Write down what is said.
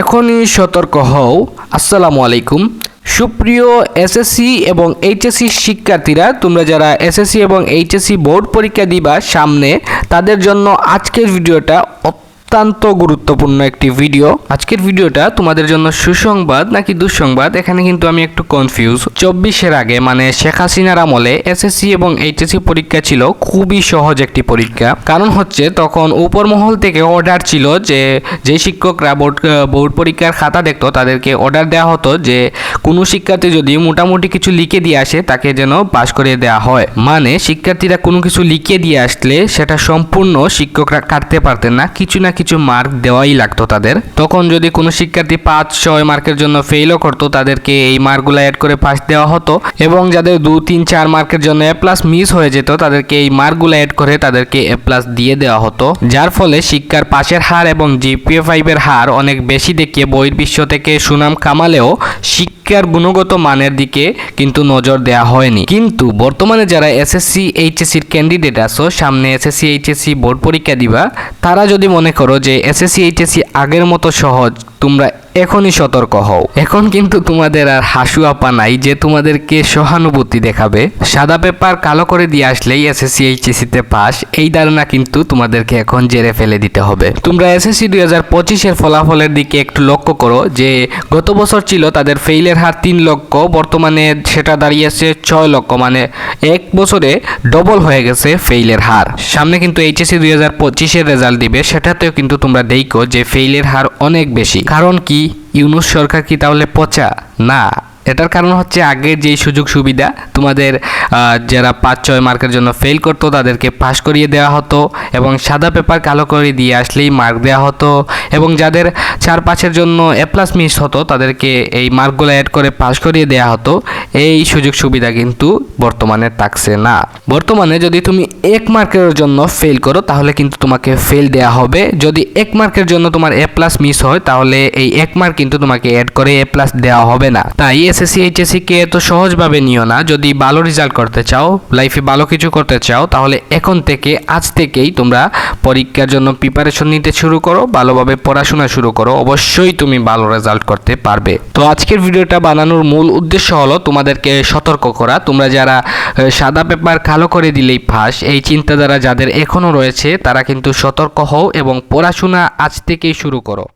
এখনই সতর্ক হও। আসসালামু আলাইকুম। সুপ্রিয় এসএসসি এবং এইচএসসি শিক্ষার্থীরা, তোমরা যারা এসএসসি এবং এইচএসসি বোর্ড পরীক্ষা দিবা সামনে, তাদের জন্য আজকের ভিডিওটা অত্যন্ত গুরুত্বপূর্ণ একটি ভিডিও আজকের ভিডিওটা তোমাদের জন্য সুসংবাদ নাকি দুঃসংবাদ, এখানে কিন্তু আমি একটু কনফিউজ চব্বিশের আগে মানে শেখ হাসিনার আমলে এসএসসি এবং এইচএসসি পরীক্ষা ছিল, খুবই সহজ একটি পরীক্ষা। কারণ হচ্ছে, তখন উপর মহল থেকে অর্ডার ছিল যে যে শিক্ষকরা বোর্ড বোর্ড পরীক্ষার খাতা দেখতো, তাদেরকে অর্ডার দেওয়া হতো যে, কোনো শিক্ষার্থী যদি মোটামুটি কিছু লিখে দিয়ে আসে, তাকে যেন পাশ করে দেওয়া হয়। মানে শিক্ষার্থীরা কোনো কিছু লিখে দিয়ে আসলে সেটা সম্পূর্ণ শিক্ষকরা কাটতে পারতেন না, কিছু না কিছু মার্ক দেওয়াই লাগতো তাদের। তখন যদি কোনো শিক্ষার্থী পাঁচ ছয় মার্কের জন্য ফেলও করতো, তাদেরকে এই মার্কগুলো অ্যাড করে পাস দেওয়া হতো এবং যাদের দু তিন চার মার্কের জন্য এ প্লাস মিস হয়ে যেত, তাদেরকে এই মার্কগুলো অ্যাড করে তাদেরকে এ প্লাস দিয়ে দেওয়া হতো। যার ফলে শিক্ষার পাশের হার এবং জিপিএ ফাইভের হার অনেক বেশি দেখিয়ে বহির্বিশ্ব থেকে সুনাম কামালেও শিক্ষার গুণগত মানের দিকে কিন্তু নজর দেওয়া হয়নি। কিন্তু বর্তমানে যারা এসএসসি এইচএসসির ক্যান্ডিডেট আছো, সামনে এসএসসি এইচএসসি বোর্ড পরীক্ষা দিবা, তারা যদি মনে করো যে এসএসসি, এইচএসসি আগের মতো সহজ, তোমরা এখনই সতর্ক হও। এখন কিন্তু তোমাদের আর হাসু আপা নাই যে তোমাদেরকে সহানুভূতি দেখাবে। সাদা পেপার কালো করে দিয়ে আসলেই এসএসসি, এইচএসসিতে পাস, এই ধারণা কিন্তু তোমাদেরকে এখন জেরে ফেলে দিতে হবে। তোমরা এসএসসি দুই হাজার পঁচিশের ফলাফলের দিকে একটু লক্ষ্য করো যে গত বছর ছিল তাদের ফেইলের হার তিন লক্ষ, বর্তমানে সেটা দাঁড়িয়েছে ছয় লক্ষ মানে এক বছরে ডবল হয়ে গেছে ফেইলের হার। সামনে কিন্তু এইচএসসি দুই হাজার পঁচিশের রেজাল্ট দিবে, সেটাতেও কিন্তু তোমরা দেখো যে ফেইলের হার অনেক বেশি। কারণ কি? ইউনুস সরকার কি তাহলে পচা? না। এটার কারণ হচ্ছে আগের যেই সুযোগ সুবিধা তোমাদের যারা পাঁচ ছয় মার্কের জন্য ফেল করতো তাদেরকে পাশ করিয়ে দেওয়া হতো এবং সাদা পেপার কালো করে দিয়ে আসলেই মার্ক দেওয়া হতো এবং যাদের চার পাঁচের জন্য এ প্লাস মিস হতো তাদেরকে এই মার্কগুলো অ্যাড করে পাশ করিয়ে দেওয়া হতো। এই সুযোগ সুবিধা কিন্তু বর্তমানে থাকছে না। বর্তমানে যদি তুমি এক মার্কের জন্য ফেল করো তাহলে কিন্তু তোমাকে ফেল দেওয়া হবে। যদি এক মার্কের জন্য তোমার এ প্লাস মিস হয় তাহলে এই এক মার্ক কিন্তু তোমাকে অ্যাড করে এ প্লাস দেওয়া হবে না। তাই এসএসসি এইচএসসি কে এত সহজভাবে নিও না। যদি ভালো রেজাল্ট করতে চাও লাইফে ভালো কিছু করতে চাও, তাহলে এখন থেকে, আজ থেকেই তোমরা পরীক্ষার জন্য প্রিপারেশন নিতে শুরু করো, ভালোভাবে পড়াশোনা শুরু করো। অবশ্যই তুমি ভালো রেজাল্ট করতে পারবে। তো আজকের ভিডিওটা বানানোর মূল উদ্দেশ্য হলো তোমাদেরকে সতর্ক করা। তোমরা যারা সাদা পেপার কালো করে দিলেই ফাঁস, এই চিন্তাধারা যাদের এখনও রয়েছে, তারা কিন্তু সতর্ক হও এবং পড়াশোনা আজ থেকেই শুরু করো।